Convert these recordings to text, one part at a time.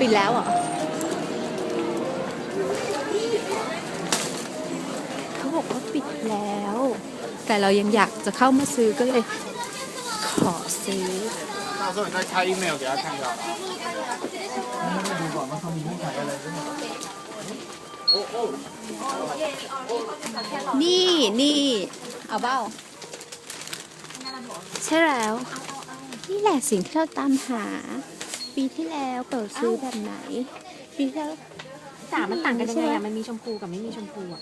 ปิดแล้วเหรอ เขาบอกว่าปิดแล้ว แต่เรายังอยากจะเข้ามาซื้อก็เลย ขอซื้อ 到时候你再开 email 给他看就好了。 นี่นี่เอาเบ้าใช่แล้ว นี่แหละสิ่งที่เราตามหา ปีที่แล้วเปิดซื้อแบบไหน ปีที่แล้วสามมันต่างกันยังไงอะมันมีชมพูกับไม่มีชมพูอะ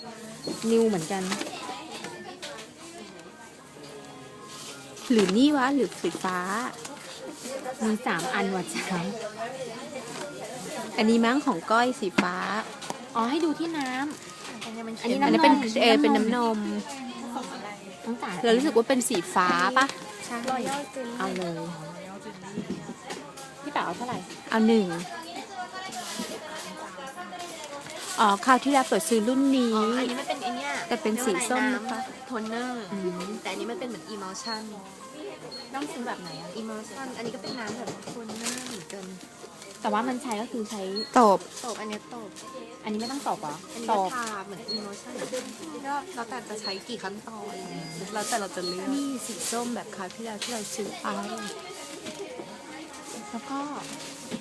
นิวเหมือนกัน หรือนี่วะ หรือสีฟ้า มีสามอันว่ะจ้าอันนี้มั้งของก้อยสีฟ้า อ๋อให้ดูที่น้ำอันนี้มันอันนี้เป็นเออเป็นน้ำนมน้องจ๋าเรารู้สึกว่าเป็นสีฟ้าปะใช่เอาเลย พี่ป๋าเอาเท่าไหร่ เอาหนึ่งอ๋อคราวที่แล้วเปิดซื้อรุ่นนี้ อ๋อ อันนี้มันเป็นไอเนี้ยแต่เป็นสีส้มนะคะ โทนเนอร์แต่อันนี้มันเป็นเหมือน emulsion ต้องซื้อแบบไหนอะ emulsion อันนี้ก็เป็นน้ำแบบโทนเนอร์เหมือนกันแต่ว่ามันใช้ก็คือใช้ตบตบอันเนี้ยตบอันนี้ไม่ต้องตบเหรออันนี้ตก็บทาเหมือน emulsion ก็แล้วแต่จะใช้กี่ขั้นตอนอะไรเงี้ยแล้วแต่เราจะเลือกนี่สีส้มแบบคราวที่แล้วที่เราซื้อไป 那可。